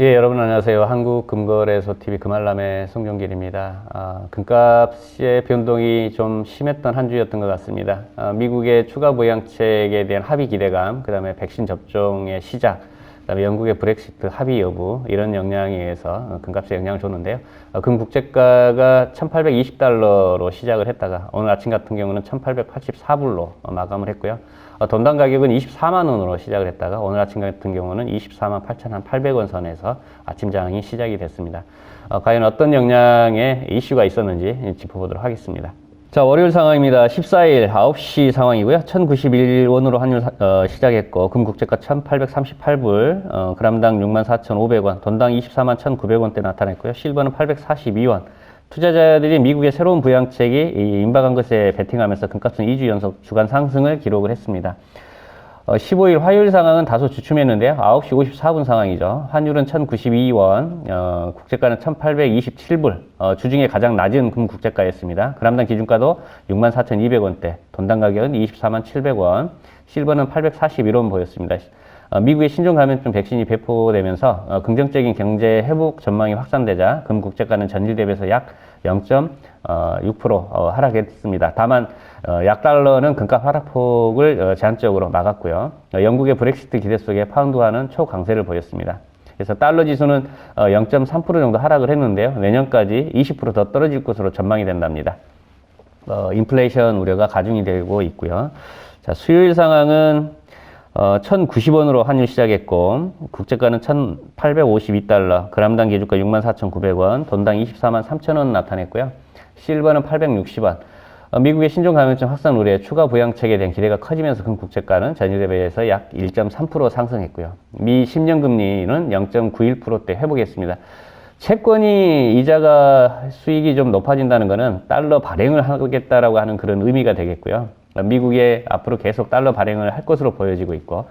예, 여러분 안녕하세요. 한국금거래소 TV 금알람의 송종길입니다. 아, 금값의 변동이 좀 심했던 한 주였던 것 같습니다. 아, 미국의 추가 부양책에 대한 합의 기대감, 그 다음에 백신 접종의 시작, 그 다음에 영국의 브렉시트 합의 여부 이런 영향에 의해서 어, 금값에 영향을 줬는데요. 어, 금 국제가가 1,820달러로 시작을 했다가 오늘 아침 같은 경우는 1,884불로 마감을 했고요. 어, 돈당 가격은 24만 원으로 시작을 했다가 오늘 아침 같은 경우는 24만 8,800원 선에서 아침 장이 시작이 됐습니다. 어, 과연 어떤 영향의 이슈가 있었는지 짚어보도록 하겠습니다. 자, 월요일 상황입니다. 14일 9시 상황이고요. 1091원으로 환율 어, 시작했고, 금국제가 1838불, 어, 그람당 64,500원, 돈당 24만 1,900원대 나타냈고요. 실버는 842원. 투자자들이 미국의 새로운 부양책이 이 임박한 것에 베팅하면서 금값은 2주 연속 주간 상승을 기록을 했습니다. 어, 15일 화요일 상황은 다소 주춤했는데요. 9시 54분 상황이죠. 환율은 1092원, 어, 국제가는 1827불, 어, 주중에 가장 낮은 금 국제가였습니다. 그람당 기준가도 64,200원대, 돈당 가격은 24만 700원, 실버는 841원 보였습니다. 어, 미국의 신종 감염증 백신이 배포되면서 어, 긍정적인 경제 회복 전망이 확산되자 금 국제가는 전일 대비해서 약 0.6% 어, 하락했습니다. 다만 어, 약 달러는 금값 하락폭을 어, 제한적으로 막았고요. 어, 영국의 브렉시트 기대 속에 파운드화는 초강세를 보였습니다. 그래서 달러 지수는 0.3% 정도 하락을 했는데요. 내년까지 20%더 떨어질 것으로 전망이 된답니다. 어, 인플레이션 우려가 가중이 되고 있고요. 자, 수요일 상황은 어, 1,090원으로 환율 시작했고 국제가는 1,852달러, 그람당 기준가 64,900원, 돈당 24만 3천원 나타냈고요. 실버는 860원. 어, 미국의 신종 감염증 확산 우려에 추가 부양책에 대한 기대가 커지면서 금 국제가는 전일 대비해서 약 1.3% 상승했고요. 미 10년 금리는 0.91%대 회복했습니다. 채권이 이자가 수익이 좀 높아진다는 것은 달러 발행을 하겠다라고 하는 그런 의미가 되겠고요. 미국에 앞으로 계속 달러 발행을 할 것으로 보여지고 있고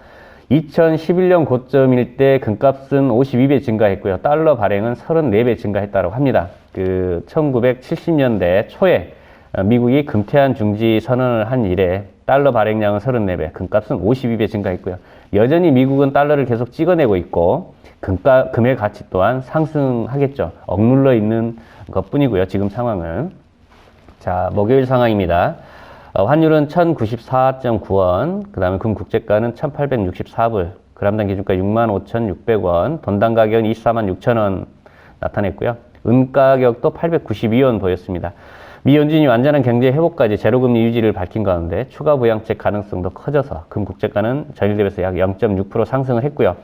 2011년 고점일 때 금값은 52배 증가했고요. 달러 발행은 34배 증가했다고 합니다. 그 1970년대 초에 미국이 금태한 중지 선언을 한 이래 달러 발행량은 34배, 금값은 52배 증가했고요. 여전히 미국은 달러를 계속 찍어내고 있고 금가, 금의 가치 또한 상승하겠죠. 억눌러 있는 것 뿐이고요. 지금 상황은. 자, 목요일 상황입니다. 어, 환율은 1094.9원, 그 다음에 금 국제가는 1864불, 그람당 기준가 65,600원, 돈당 가격은 24만 6천원 나타냈고요. 은 가격도 892원 보였습니다. 미 연준이 완전한 경제 회복까지 제로금리 유지를 밝힌 가운데 추가 부양책 가능성도 커져서 금 국제가는 전일 대비해서 약 0.6% 상승을 했고요.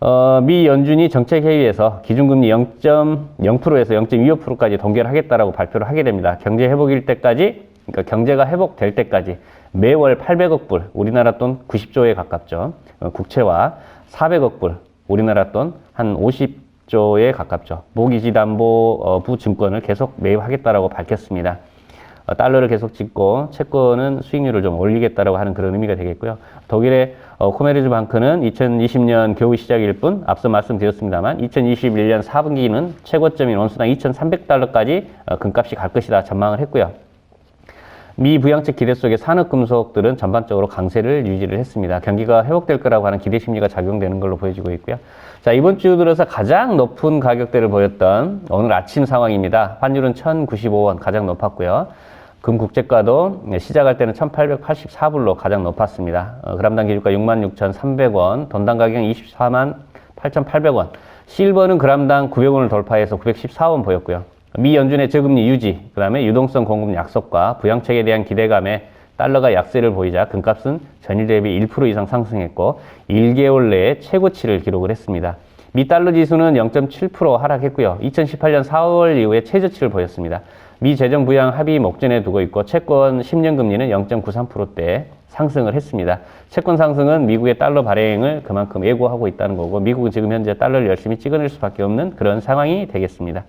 어, 미 연준이 정책회의에서 기준금리 0.0%에서 0.25%까지 동결 하겠다라고 발표를 하게 됩니다. 경제 회복일 때까지, 그러니까 경제가 회복될 때까지 매월 800억 불, 우리나라 돈 90조에 가깝죠. 어, 국채와 400억 불, 우리나라 돈 한 50 조에 가깝죠. 모기지담보 어, 부증권을 계속 매입하겠다라고 밝혔습니다. 어, 달러를 계속 찍고 채권은 수익률을 좀 올리겠다라고 하는 그런 의미가 되겠고요. 독일의 어, 코메르즈 방크는 2020년 겨우 시작일 뿐 앞서 말씀드렸습니다만 2021년 4분기는 최고점인 원수당 2,300달러까지 어, 금값이 갈 것이다 전망을 했고요. 미 부양책 기대 속에 산업금속들은 전반적으로 강세를 유지를 했습니다. 경기가 회복될 거라고 하는 기대 심리가 작용되는 걸로 보여지고 있고요. 자, 이번 주 들어서 가장 높은 가격대를 보였던 오늘 아침 상황입니다. 환율은 1,095원 가장 높았고요. 금 국제가도 시작할 때는 1884불로 가장 높았습니다. 어, 그람당 기준가 66,300원, 돈당 가격은 24만 8,800원. 실버는 그람당 900원을 돌파해서 914원 보였고요. 미 연준의 저금리 유지, 그 다음에 유동성 공급 약속과 부양책에 대한 기대감에 달러가 약세를 보이자 금값은 전일 대비 1% 이상 상승했고 1개월 내에 최고치를 기록을 했습니다. 미 달러 지수는 0.7% 하락했고요. 2018년 4월 이후에 최저치를 보였습니다. 미 재정 부양 합의 목전에 두고 있고 채권 10년 금리는 0.93%대 상승을 했습니다. 채권 상승은 미국의 달러 발행을 그만큼 예고하고 있다는 거고 미국은 지금 현재 달러를 열심히 찍어낼 수밖에 없는 그런 상황이 되겠습니다.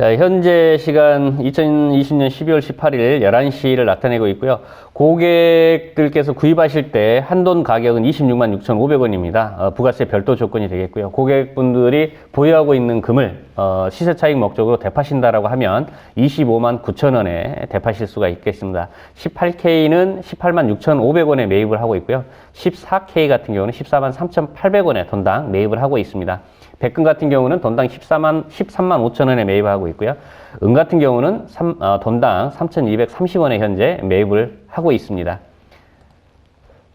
자, 현재 시간 2020년 12월 18일 11시를 나타내고 있고요. 고객들께서 구입하실 때 한돈 가격은 26만 6,500원입니다. 어, 부가세 별도 조건이 되겠고요. 고객분들이 보유하고 있는 금을 어, 시세 차익 목적으로 대파신다라고 하면 25만 9천원에 대파실 수가 있겠습니다. 18K는 18만 6,500원에 매입을 하고 있고요. 14K 같은 경우는 14만 3,800원에 돈당 매입을 하고 있습니다. 백금 같은 경우는 돈당 14만 13만 5천 원에 매입하고 있고요. 은 같은 경우는 삼- 어, 돈당 3,230원에 현재 매입을 하고 있습니다.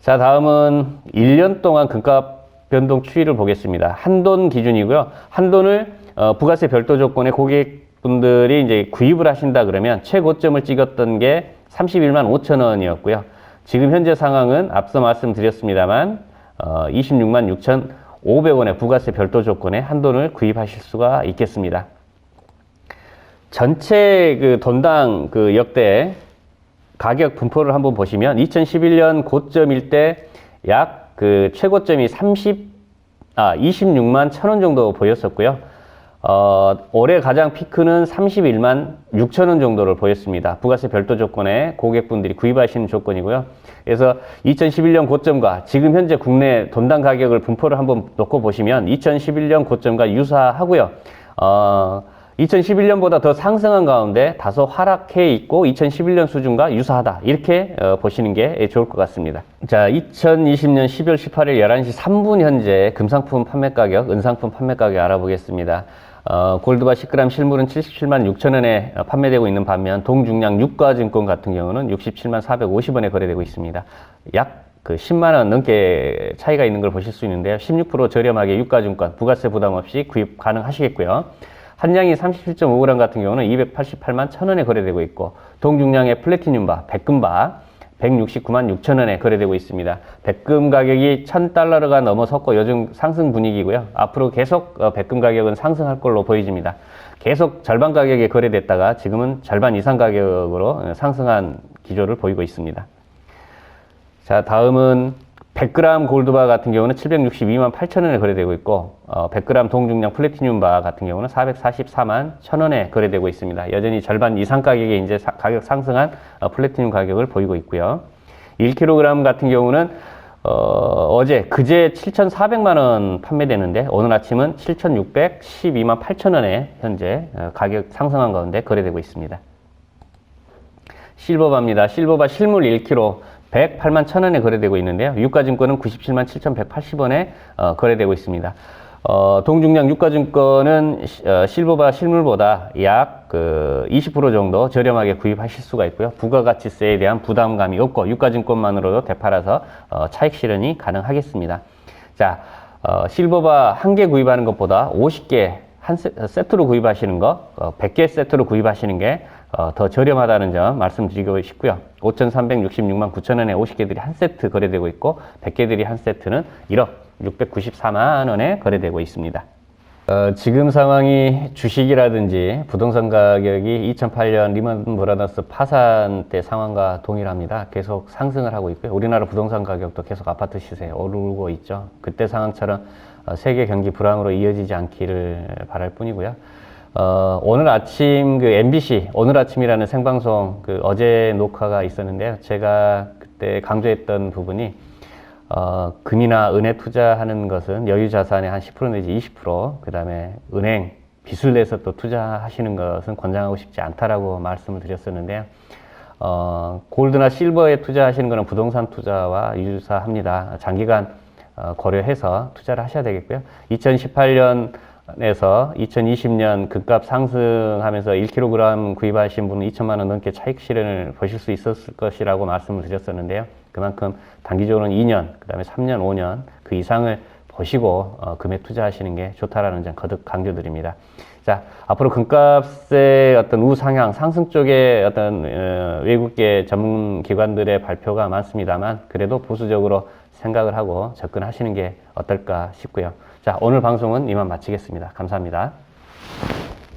자, 다음은 1년 동안 금값 변동 추이를 보겠습니다. 한돈 기준이고요. 한돈을 어, 부가세 별도 조건의 고객분들이 이제 구입을 하신다 그러면 최고점을 찍었던 게 31만 5천 원이었고요. 지금 현재 상황은 앞서 말씀드렸습니다만 어, 26만 6천 500원의 부가세 별도 조건의 한돈을 구입하실 수가 있겠습니다. 전체 그 돈당 그 역대 가격 분포를 한번 보시면 2011년 고점일 때 약 그 최고점이 30, 아, 26만 1천 원 정도 보였었고요. 어, 올해 가장 피크는 31만 6천 원 정도를 보였습니다. 부가세 별도 조건에 고객분들이 구입하시는 조건이고요. 그래서 2011년 고점과 지금 현재 국내 돈당 가격을 분포를 한번 놓고 보시면 2011년 고점과 유사하고요. 어, 2011년보다 더 상승한 가운데 다소 하락해 있고 2011년 수준과 유사하다 이렇게 어, 보시는 게 좋을 것 같습니다. 자, 2020년 12월 18일 11시 3분 현재 금상품 판매 가격, 은상품 판매 가격 알아보겠습니다. 어, 골드바 10g 실물은 77만 6천 원에 어, 판매되고 있는 반면 동중량 유가증권 같은 경우는 67만 450원에 거래되고 있습니다. 약 그 10만 원 넘게 차이가 있는 걸 보실 수 있는데요. 16% 저렴하게 유가증권 부가세 부담 없이 구입 가능하시겠고요. 한량이 37.5g 같은 경우는 288만 1000원에 거래되고 있고 동중량의 플래티늄바, 백금바 169만 6천 원에 거래되고 있습니다. 백금 가격이 1000달러가 넘어섰고 요즘 상승 분위기고요. 앞으로 계속 어, 백금 가격은 상승할 걸로 보여집니다. 계속 절반 가격에 거래됐다가 지금은 절반 이상 가격으로 어, 상승한 기조를 보이고 있습니다. 자, 다음은 100g 골드바 같은 경우는 762만 8천 원에 거래되고 있고, 어, 100g 동중량 플래티늄 바 같은 경우는 444만 1천 원에 거래되고 있습니다. 여전히 절반 이상 가격에 이제 사- 가격 상승한 어, 플래티늄 가격을 보이고 있고요. 1kg 같은 경우는 어, 제 그제 7,400만 원 판매되는데 오늘 아침은 7,612만 8천 원에 현재 어, 가격 상승한 가운데 거래되고 있습니다. 실버바입니다. 실버바 실물 1kg 108만 1000원에 거래되고 있는데요. 유가증권은 97만 7180원에 어, 거래되고 있습니다. 어, 동중량 유가증권은 시- 어, 실버바 실물보다 약 그 20% 정도 저렴하게 구입하실 수가 있고요. 부가가치세에 대한 부담감이 없고 유가증권만으로도 되팔아서 어, 차익 실현이 가능하겠습니다. 자, 어, 실버바 한 개 구입하는 것보다 50개 한 세, 세트로 구입하시는 거, 어, 100개 세트로 구입하시는 게 어, 더 저렴하다는 점 말씀드리고 싶고요. 5,366만 9천 원에 50개들이 한 세트 거래되고 있고 100개들이 한 세트는 1억 694만 원에 거래되고 있습니다. 어, 지금 상황이 주식이라든지 부동산 가격이 2008년 리먼 브라더스 파산 때 상황과 동일합니다. 계속 상승을 하고 있고요. 우리나라 부동산 가격도 계속 아파트 시세 오르고 있죠. 그때 상황처럼 어, 세계 경기 불황으로 이어지지 않기를 바랄 뿐이고요. 어, 오늘 아침 그 MBC 오늘 아침이라는 생방송 그 어제 녹화가 있었는데요. 제가 그때 강조했던 부분이 어, 금이나 은에 투자하는 것은 여유 자산의 한 10% 내지 20%, 그 다음에 은행, 빚을 내서 또 투자하시는 것은 권장하고 싶지 않다라고 말씀을 드렸었는데요. 어, 골드나 실버에 투자하시는 것은 부동산 투자와 유사합니다. 장기간 어, 고려해서 투자를 하셔야 되겠고요. 2018년 에서 2020년 금값 상승하면서 1kg 구입하신 분은 2천만 원 넘게 차익 실현을 보실 수 있었을 것이라고 말씀을 드렸었는데요. 그만큼 단기적으로는 2년, 그 다음에 3년, 5년 그 이상을 보시고 어, 금에 투자하시는 게 좋다라는 점 거듭 강조드립니다. 자, 앞으로 금값의 어떤 우상향, 상승 쪽에 어떤 어, 외국계 전문 기관들의 발표가 많습니다만 그래도 보수적으로 생각을 하고 접근하시는 게 어떨까 싶고요. 자, 오늘 방송은 이만 마치겠습니다. 감사합니다.